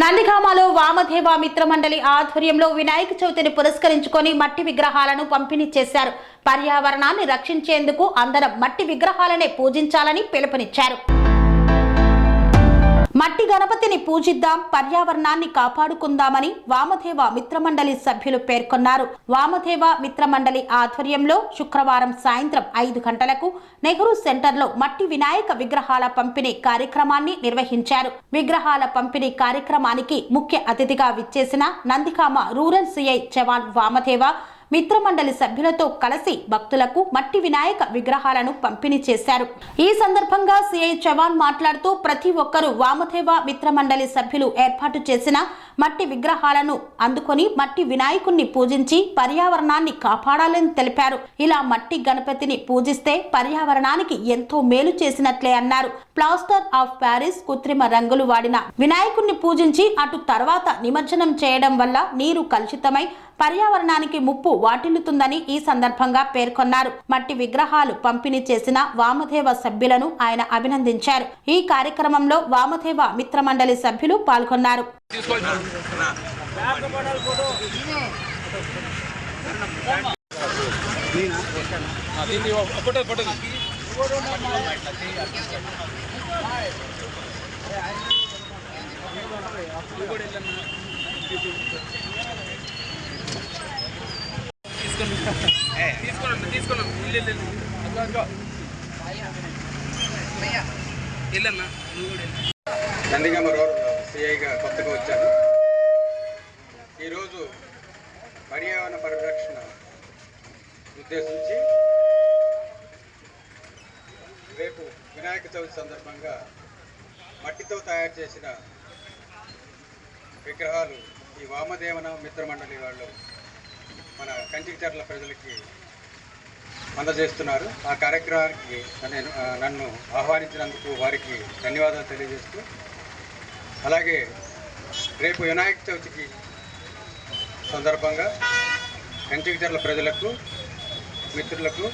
నందిగామలో వామదేవ మిత్రమండలి ఆధ్వర్యంలో వినాయక చవితిని పురస్కరించుకొని మట్టి విగ్రహాలను పంపిణీ చేశారు. పర్యావరణాన్ని రక్షించేందుకు అందరం మట్టి విగ్రహాలనే పూజించాలని పిలుపునిచ్చారు. మట్టి గణపతిని పూజిద్దాం పర్యావరణాన్ని కాపాడుకుందామని వామదేవ మిత్రమండలి సభ్యులు పేర్కొన్నారు. వామదేవ మిత్రమండలి ఆధ్వర్యంలో శుక్రవారం సాయంత్రం ఐదు గంటలకు నెహ్రూ సెంటర్లో మట్టి వినాయక విగ్రహాల పంపిణీ కార్యక్రమాన్ని నిర్వహించారు. విగ్రహాల పంపిణీ కార్యక్రమానికి ముఖ్య అతిథిగా విచ్చేసిన నందికామ రూరల్ సిఐ జవాన్ వామదేవ మిత్రమండలి సభ్యులతో కలిసి భక్తులకు మట్టి వినాయక విగ్రహాలను పంపిణీ చేశారు. ఈ సందర్భంగా సిఐ చవాన్ మాట్లాడుతూ ప్రతి ఒక్కరూ వామదేవ మిత్రమండలి సభ్యులు ఏర్పాటు చేసిన మట్టి విగ్రహాలను అందుకొని మట్టి వినాయకుణ్ణి పూజించి పర్యావరణాన్ని కాపాడాలని తెలిపారు. ఇలా మట్టి గణపతిని పూజిస్తే పర్యావరణానికి ఎంతో మేలు చేసినట్లే అన్నారు. ప్లాస్టర్ ఆఫ్ ప్యారిస్ కృత్రిమ రంగులు వాడిన వినాయకుణ్ణి పూజించి అటు తర్వాత నిమజ్జనం చేయడం వల్ల నీరు కలుషితమై పర్యావరణానికి ముప్పు వాటిల్లుతుందని ఈ సందర్భంగా పేర్కొన్నారు. మట్టి విగ్రహాలు పంపిణీ చేసిన వామదేవ సభ్యులను ఆయన అభినందించారు. ఈ కార్యక్రమంలో వామదేవ మిత్రమండలి సభ్యులు పాల్గొన్నారు. ఫోటో ఫోటో తీసుకోండి తీసుకోండి ఇల్లు ఇల్లు ఇల్లన్నా నువ్వు కూడా వెళ్ళు. నందిగామ రోడ్ సిఐగా కొత్తగా వచ్చాను ఈరోజు పర్యావరణ పరిరక్షణ ఉద్దేశించి రేపు వినాయక చవితి సందర్భంగా మట్టితో తయారు చేసిన విగ్రహాలు ఈ వామదేవన మిత్రమండలి వాళ్ళు మన కంచిచర్ల ప్రజలకి అందజేస్తున్నారు. ఆ కార్యక్రమానికి నేను నన్ను ఆహ్వానించినందుకు వారికి ధన్యవాదాలు తెలియజేస్తూ అలాగే రేపు వినాయక చవితికి సందర్భంగా కంచికచర్ల ప్రజలకు మిత్రులకు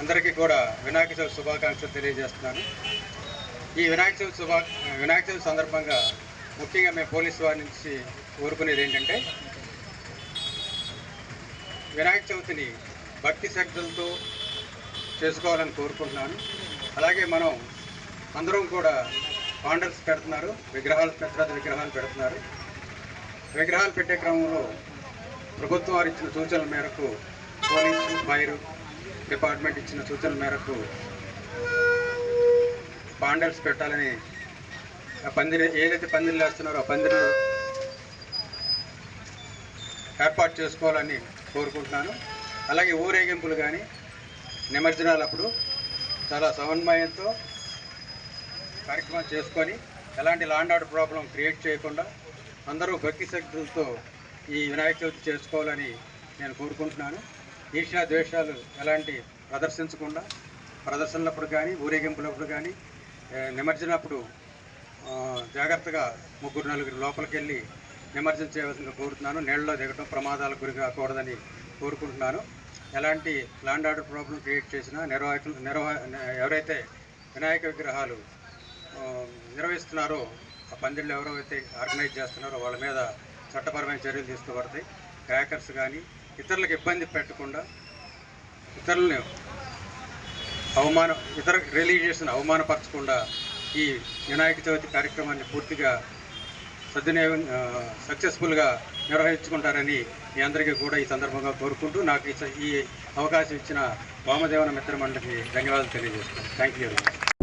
అందరికీ కూడా వినాయక చవితి శుభాకాంక్షలు తెలియజేస్తున్నాను. ఈ వినాయక చవితి శుభా వినాయక చవితి సందర్భంగా ముఖ్యంగా మేము పోలీసు వారి నుంచి కోరుకునేది ఏంటంటే వినాయక చవితిని భక్తి శ్రద్ధలతో చేసుకోవాలని కోరుకుంటున్నాను. అలాగే మనం అందరం కూడా పాండల్స్ పెడుతున్నారు విగ్రహాలు పెద్ద పెద్ద విగ్రహాలు పెడుతున్నారు. విగ్రహాలు పెట్టే క్రమంలో ప్రభుత్వం వారు ఇచ్చిన సూచనల మేరకు పోలీసు ఫైర్ డిపార్ట్మెంట్ ఇచ్చిన సూచనల మేరకు పాండల్స్ పెట్టాలని ఆ పందిరి ఏదైతే పందిరి వేస్తున్నారో ఆ పందిరిలో ఏర్పాటు చేసుకోవాలని కోరుకుంటున్నాను. అలాగే ఊరేగింపులు కానీ నిమజ్జనాలప్పుడు చాలా సమన్వయంతో కార్యక్రమం చేసుకొని ఎలాంటి లాండ్ ఆర్డర్ ప్రాబ్లం క్రియేట్ చేయకుండా అందరూ భక్తి శక్తులతో ఈ వినాయక చవితి చేసుకోవాలని నేను కోరుకుంటున్నాను. ఈర్ష్యా ద్వేషాలు ఎలాంటి ప్రదర్శించకుండా ప్రదర్శనలప్పుడు కానీ ఊరేగింపులప్పుడు కానీ నిమజ్జనప్పుడు జాగ్రత్తగా ముగ్గురు నలుగురు లోపలికి వెళ్ళి నిమజ్జనం చేయవలసిందిగా కోరుతున్నాను. నీళ్ళలో దిగటం ప్రమాదాలకు గురి కాకూడదని కోరుకుంటున్నాను. ఎలాంటి ల్యాండ్ ఆర్డర్ ప్రాబ్లం క్రియేట్ చేసినా నిర్వాహకులు నిర్వహ ఎవరైతే వినాయక విగ్రహాలు నిర్వహిస్తున్నారో ఆ పందిళ్ళు ఎవరైతే ఆర్గనైజ్ చేస్తున్నారో వాళ్ళ మీద చట్టపరమైన చర్యలు తీసుకోబడతాయి. క్రాకర్స్ కానీ ఇతరులకు ఇబ్బంది పెట్టకుండా ఇతరులను అవమానం ఇతర రిలీజియస్ని అవమానపరచకుండా ఈ వినాయక చవితి కార్యక్రమాన్ని పూర్తిగా సద్వినియోగం సక్సెస్ఫుల్గా నిర్వహించుకుంటారని మీ అందరికీ కూడా ఈ సందర్భంగా కోరుకుంటూ నాకు ఈ స- ఈ అవకాశం ఇచ్చిన వామదేవన మిత్రమండలికి ధన్యవాదాలు తెలియజేస్తున్నాను. Thank you